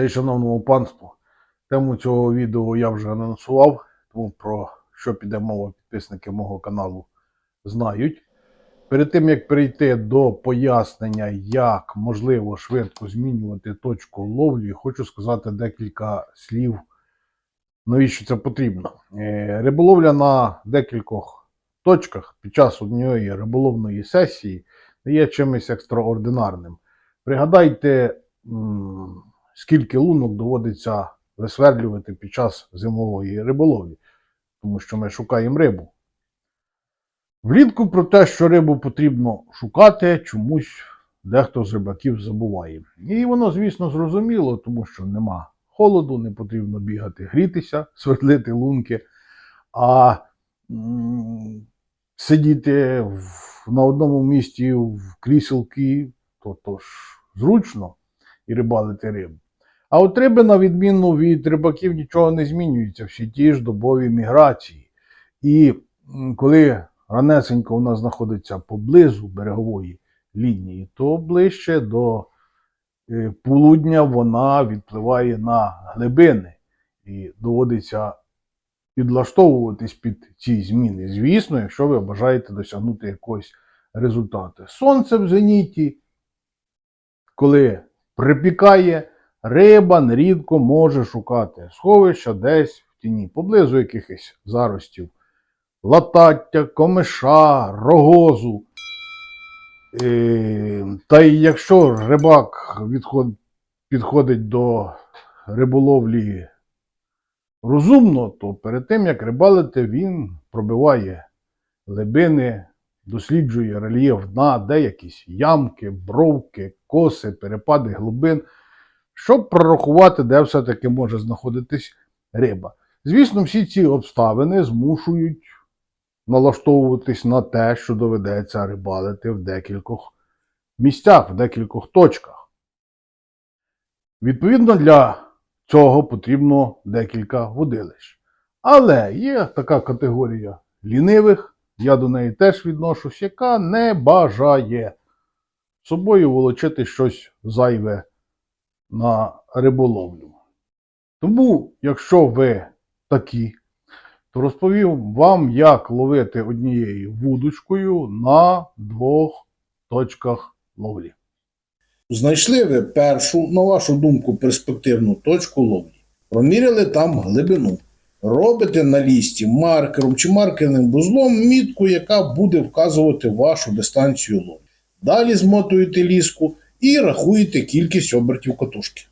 Та й шановному панству, тему цього відео я вже анонсував, тому про що піде мова підписники мого каналу знають. Перед тим як перейти до пояснення, як можливо швидко змінювати точку ловлі, хочу сказати декілька слів, навіщо це потрібно. Е, Риболовля на декількох точках під час однієї риболовної сесії не є чимось екстраординарним. Пригадайте, скільки лунок доводиться висверлювати під час зимової риболовлі, тому що ми шукаємо рибу. Влітку про те, що рибу потрібно шукати, чомусь дехто з рибаків забуває. І воно, звісно, зрозуміло, тому що нема холоду, не потрібно бігати, грітися, свердлити лунки, а сидіти в, на одному місці в кріселки, то, то ж зручно і рибалити рибу. А от риби, на відміну від рибаків, нічого не змінюється, всі ті ж добові міграції. І коли ранесенько у нас знаходиться поблизу берегової лінії, то ближче до е, полудня вона відпливає на глибини і доводиться підлаштовуватись під ці зміни. Звісно, якщо ви бажаєте досягнути якогось результату. Сонце в зеніті, коли припікає, риба нерідко може шукати. Сховища десь в тіні, поблизу якихось заростів. Латаття, комиша, рогозу. Та й якщо рибак відход- підходить до риболовлі розумно, то перед тим як рибалити, він пробиває глибини, досліджує рельєф дна, де якісь ямки, бровки, коси, перепади глибин, щоб прорахувати, де все-таки може знаходитись риба. Звісно, всі ці обставини змушують налаштовуватись на те, що доведеться рибалити в декількох місцях, в декількох точках. Відповідно, для цього потрібно декілька водилищ. Але є така категорія лінивих, я до неї теж відношусь, яка не бажає собою волочити щось зайве на риболовлю. Тому, якщо ви такі, то розповім вам, як ловити однією вудочкою на двох точках ловлі. Знайшли ви першу, на вашу думку, перспективну точку ловлі. Проміряли там глибину. Робите на лісті маркером чи маркерним вузлом мітку, яка буде вказувати вашу дистанцію ловлі. Далі змотуєте ліску і рахуєте кількість обертів катушки.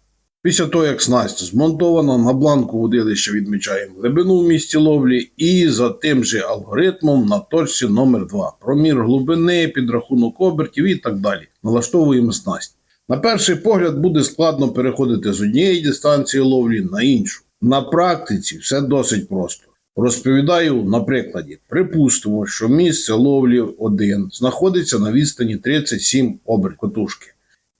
Після того, як снасть змонтована, на бланку водилища відмічаємо глибину в місці ловлі і за тим же алгоритмом на точці номер 2 Промір глибини, підрахунок обертів і так далі. Налаштовуємо снасть. На перший погляд буде складно переходити з однієї дистанції ловлі на іншу. На практиці все досить просто. Розповідаю на прикладі. Припустимо, що місце ловлі 1 знаходиться на відстані 37 обертів катушки.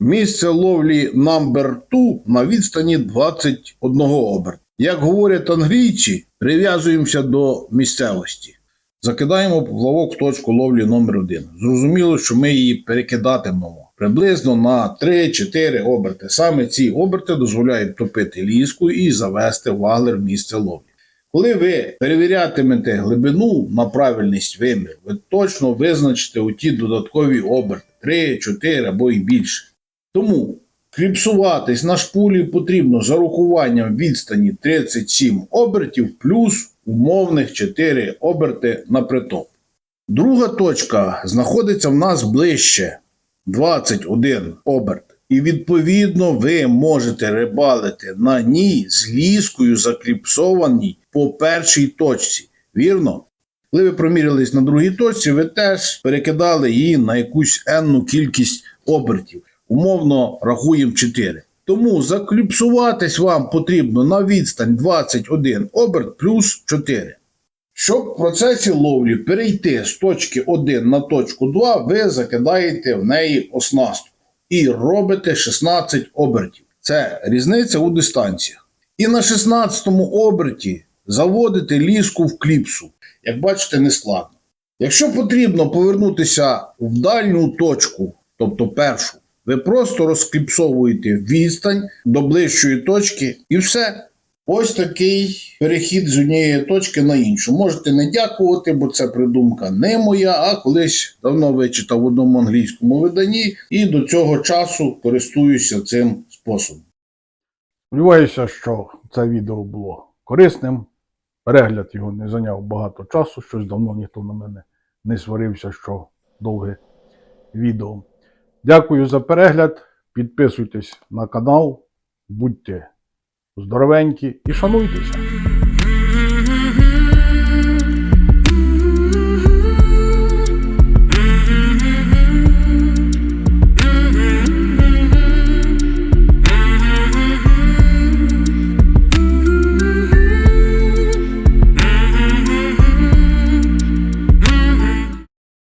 Місце ловлі number 2 на відстані 21 оберт. Як говорять англійці, прив'язуємося до місцевості. Закидаємо поплавок в точку ловлі номер 1 Зрозуміло, що ми її перекидатимемо приблизно на 3-4 оберти. Саме ці оберти дозволяють топити ліску і завести ваглер в місце ловлі. Коли ви перевірятимете глибину на правильність виміру, ви точно визначите оті додаткові оберти 3, 4 або і більше. Тому кліпсуватись на шпулі потрібно з урахуванням відстані 37 обертів плюс умовних 4 оберти на притоп. Друга точка знаходиться в нас ближче 21 оберт. І відповідно ви можете рибалити на ній з ліскою закліпсованій по першій точці. Вірно? Коли ви промірялись на другій точці, ви теж перекидали її на якусь енну кількість обертів. Умовно рахуємо 4. Тому закліпсуватись вам потрібно на відстань 21 оберт плюс 4. Щоб в процесі ловлі перейти з точки 1 на точку 2, ви закидаєте в неї оснастку і робите 16 обертів. Це різниця у дистанціях. І на 16 оберті заводите ліску в кліпсу. Як бачите, не складно. Якщо потрібно повернутися в дальню точку, тобто першу, Ви просто розкліпсовуєте відстань до ближчої точки і все. Ось такий перехід з однієї точки на іншу. Можете не дякувати, бо це придумка не моя, а колись давно вичитав в одному англійському виданні і до цього часу користуюся цим способом. Сподіваюся, що це відео було корисним. Перегляд його не зайняв багато часу, щось давно ніхто на мене не сварився, що довге відео. Дякую за перегляд. Підписуйтесь на канал, будьте здоровенькі і шануйтеся.